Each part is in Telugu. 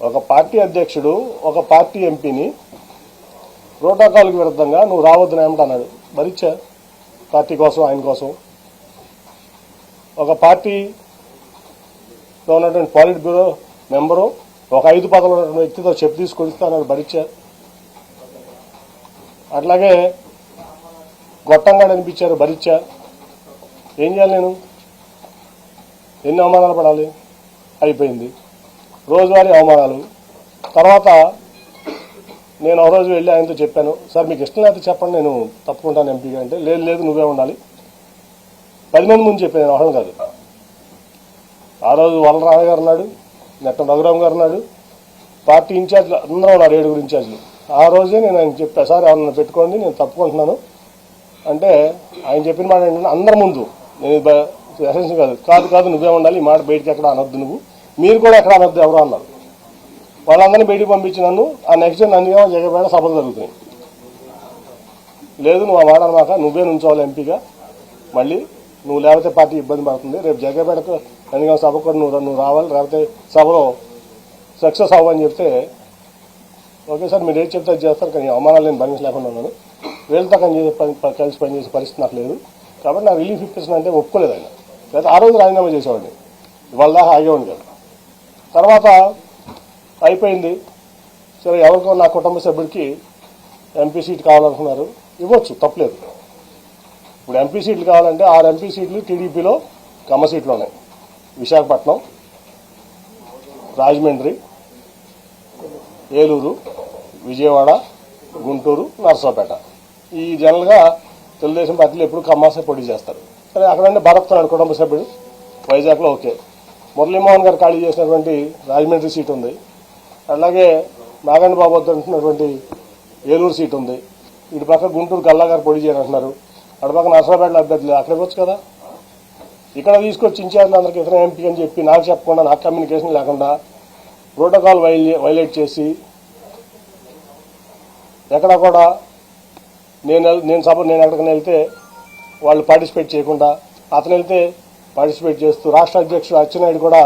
ఒక పార్టీ అధ్యక్షుడు ఒక పార్టీ ఎంపీని ప్రోటోకాల్కి విరుద్ధంగా నువ్వు రావద్దు ఏమిటన్నాడు భరించా పార్టీ కోసం ఆయన కోసం. ఒక పార్టీలో ఉన్నటువంటి పాలిట్ బ్యూరో మెంబరు ఒక ఐదు పదవులు ఉన్నటువంటి వ్యక్తితో చెప్పు తీసుకొస్తే అన్నాడు. భరించా అట్లాగే గొట్టంగా అనిపించారు. భరించా ఏం చేయాలి నేను? ఎన్ని అవమానాలు పడాలి? అయిపోయింది. రోజువారీ అవమానాలు. తర్వాత నేను ఆ రోజు వెళ్ళి ఆయనతో చెప్పాను సార్ మీకు ఇష్టం లేకపోతే చెప్పండి నేను తప్పుకుంటాను ఎంపీగా అంటే. లేదు లేదు నువ్వే ఉండాలి. పది మంది ముందు చెప్పాను నేను ఒకళ్ళని కాదు. ఆ రోజు వలరాయ గారు ఉన్నాడు నెట్టం రఘురామ్ గారు ఉన్నాడు పార్టీ ఇన్ఛార్జ్లు అందరూ ఉన్నారు ఏడుగురు ఇన్ఛార్జ్లు. ఆ రోజే నేను ఆయన చెప్పా సార్ ఎవరన్నా పెట్టుకోండి నేను తప్పుకుంటున్నాను. అంటే ఆయన చెప్పిన మాట ఏంటంటే అందరి ముందు. నేను ఎసెన్స్ కాదు కాదు కాదు నువ్వే ఉండాలి ఈ మాట బయటకి ఎక్కడ అనొద్దు నువ్వు. మీరు కూడా ఎక్కడ అనొద్దు ఎవరు అన్నారు. వాళ్ళందరినీ బయటికి పంపించి నన్ను ఆ నెక్స్ట్ డే నన్ను జగపేట సభలు జరుగుతున్నాయి. లేదు నువ్వు ఆ మాట అనమాట నువ్వే నుంచోవాలి ఎంపీగా. మళ్ళీ నువ్వు లేకపోతే పార్టీ ఇబ్బంది పడుతుంది. రేపు జగపేటకు నందిగామ సభకు కూడా నువ్వు నువ్వు రావాలి. లేకపోతే సభలో సక్సెస్ అవ్వని చెప్తే ఓకే సార్ మీరు ఏం చెప్తే చేస్తారు కానీ అవమానాలు నేను భరించలేకుండా ఉన్నాను. వీళ్ళతో కానీ పని కలిసి పనిచేసే పరిస్థితి నాకు లేదు. కాబట్టి నా రిలీఫ్ ఇప్పించిన అంటే ఒప్పుకోలేదు ఆయన. లేదా ఆ రోజు రాజీనామా చేసేవాడిని. ఇవాళ దాకా ఆగేవాడిని కదా. తర్వాత అయిపోయింది. సరే ఎవరికో నా కుటుంబ సభ్యుడికి ఎంపీ సీట్ కావాలనుకున్నారు. ఇవ్వచ్చు తప్పలేదు. ఇప్పుడు ఎంపీ సీట్లు కావాలంటే ఆరు ఎంపీ సీట్లు టీడీపీలో కమ్మ సీట్లు ఉన్నాయి విశాఖపట్నం రాజమండ్రి ఏలూరు విజయవాడ గుంటూరు నర్సాపేట. ఈ జనరల్గా తెలుగుదేశం పార్టీలు ఎప్పుడు కమ్మాసే పోటీ చేస్తారు. సరే అక్కడంటే భరత్ కుటుంబ సభ్యుడు వైజాగ్లో ఓకే. మురళీమోహన్ గారు ఖాళీ చేసినటువంటి రాజమండ్రి సీట్ ఉంది. అలాగే నాగండ్ బాబు అంటున్నటువంటి ఏలూరు సీట్ ఉంది. ఇటు పక్క గుంటూరు గల్లా గారు పొడి చేయాలంటున్నారు అటు పక్క నర్సరాపేటలో అభ్యర్థులు అక్కడికి వచ్చు కదా? ఇక్కడ తీసుకొచ్చి ఇన్ఛార్జ్లు అందరికి ఇతర ఎంపీ అని చెప్పి నాకు చెప్పకుండా నాకు కమ్యూనికేషన్ లేకుండా ప్రోటోకాల్ వైలేట్ చేసి ఎక్కడ కూడా నేను నేను సభ నేను ఎక్కడికైనా వెళ్తే వాళ్ళు పార్టిసిపేట్ చేయకుండా అతను వెళ్తే పార్టిసిపేట్ చేస్తూ రాష్ట్ర అధ్యక్షుడు అచ్చెన్నాయుడు కూడా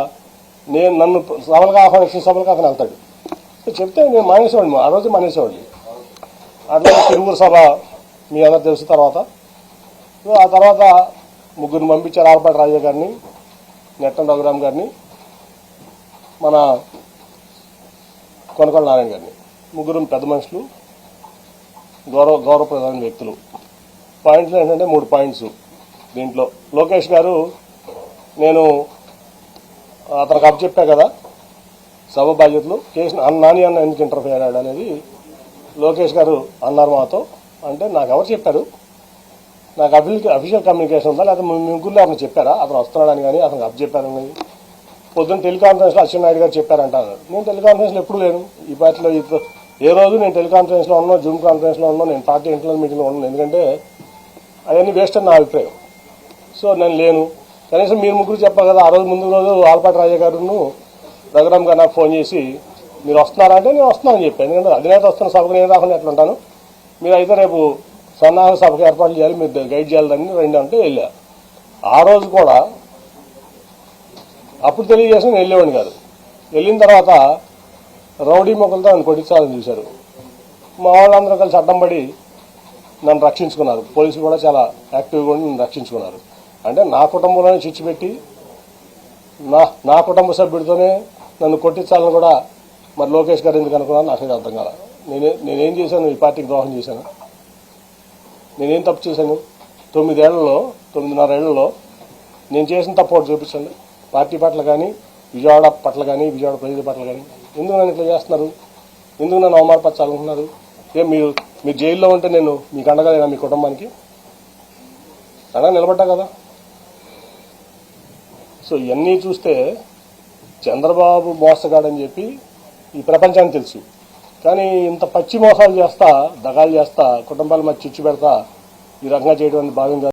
నేను నన్ను సభలకు ఆహ్వానించిన సభలకు అతను వెళ్తాడు చెప్తే నేను మానేసేవాడిని ఆ రోజు మానేసేవాడిని. అట్లా తిరుమల సభ మీ అందరు తెలుసు తర్వాత. ఆ తర్వాత ముగ్గురిని పంపించారు ఆలపాటి రాజా గారిని నెట్టం రఘురామ్ గారిని మన కొనకొండ నారాయణ గారిని. ముగ్గురు పెద్ద మనుషులు గౌరవ గౌరవప్రదమైన వ్యక్తులు. పాయింట్లు ఏంటంటే మూడు పాయింట్స్ దీంట్లో. లోకేష్ గారు నేను అతనికి అప్ చెప్పా కదా సభ బాధ్యతలు. కేసు నాని అన్న ఎందుకు ఇంటర్ఫియర్ అయ్యాడు అనేది లోకేష్ గారు అన్నారు మాతో. అంటే నాకు ఎవరు చెప్పారు? నాకు అఫిషియల్ అఫీషియల్ కమ్యూనికేషన్ ఉందా? లేకపోతే మీ ముగ్గురులో అతను చెప్పారా? అతను వస్తున్నాడని కానీ అతనికి అప్ చెప్పారని పొద్దున్న టెలికాన్ఫరెన్స్లో అచ్చెన్నాయుడు గారు చెప్పారంటారు. నేను టెలికాన్ఫరెన్స్లో ఎప్పుడు లేను. ఈ పార్టీలో ఇప్పుడు ఏ రోజు నేను టెలికాన్ఫరెన్స్లో ఉన్నా జూమ్ కాన్ఫరెన్స్లో ఉన్నా నేను పార్టీ ఇంటర్నల్ మీటింగ్లో ఉన్నాను ఎందుకంటే అవన్నీ వేస్ట్ అని నా అభిప్రాయం. సో నేను లేను. కనీసం మీరు ముగ్గురు చెప్పాలి కదా ఆ రోజు ముందు రోజు ఆల్పాటి రాజా గారును రఘురామ్ గారు నాకు ఫోన్ చేసి మీరు వస్తున్నారా? అంటే నేను వస్తున్నానని చెప్పాను. ఎందుకంటే అధినేత వస్తున్న సభకు నేను రాకుండా ఎట్లుంటాను మీరు అయితే రేపు సన్నాహక సభకు ఏర్పాటు చేయాలి మీరు గైడ్ చేయాలని రెండు అంటే వెళ్ళా. ఆ రోజు కూడా అప్పుడు తెలియజేసి నేను వెళ్ళేవాడిని కాదు. వెళ్ళిన తర్వాత రౌడీ మొక్కలతో నన్ను కొట్టించాలని చూశారు. మా వాళ్ళందరూ కలిసి అడ్డం పడి నన్ను రక్షించుకున్నారు. పోలీసులు కూడా చాలా యాక్టివ్గా ఉండి నన్ను రక్షించుకున్నారు. అంటే నా కుటుంబంలోనే చిచ్చిపెట్టి నా నా కుటుంబ సభ్యుడితోనే నన్ను కొట్టించాలని కూడా మరి లోకేష్ గారు ఎందుకు అనుకున్నాను నాకు అర్థం కాల. నేనే నేనేం చేశాను? ఈ పార్టీకి ద్రోహం చేశాను. నేనేం తప్పు చేశాను? తొమ్మిదేళ్ళలో తొమ్మిదిన్నరేళ్ళలో నేను చేసిన తప్పు ఒకటి చూపించండి. పార్టీ పట్ల కానీ విజయవాడ పట్ల కానీ విజయవాడ ప్రజల పట్ల కానీ. ఎందుకు నన్ను ఇట్లా చేస్తున్నారు? ఎందుకు నన్ను అవమానపరచాలనుకుంటున్నారు? ఏ మీరు మీరు జైల్లో ఉంటే నేను మీకు అండగలేనా మీ కుటుంబానికి? అండగా నిలబడ్డా కదా. సో ఇవన్నీ చూస్తే చంద్రబాబు మోసగాడని చెప్పి ఈ ప్రపంచానికి తెలుసు. కానీ ఇంత పచ్చి మోసాలు చేస్తా దగాలు చేస్తా కుటుంబాల మధ్య చిచ్చు పెడతా ఈ రకంగా చేయడం అనేది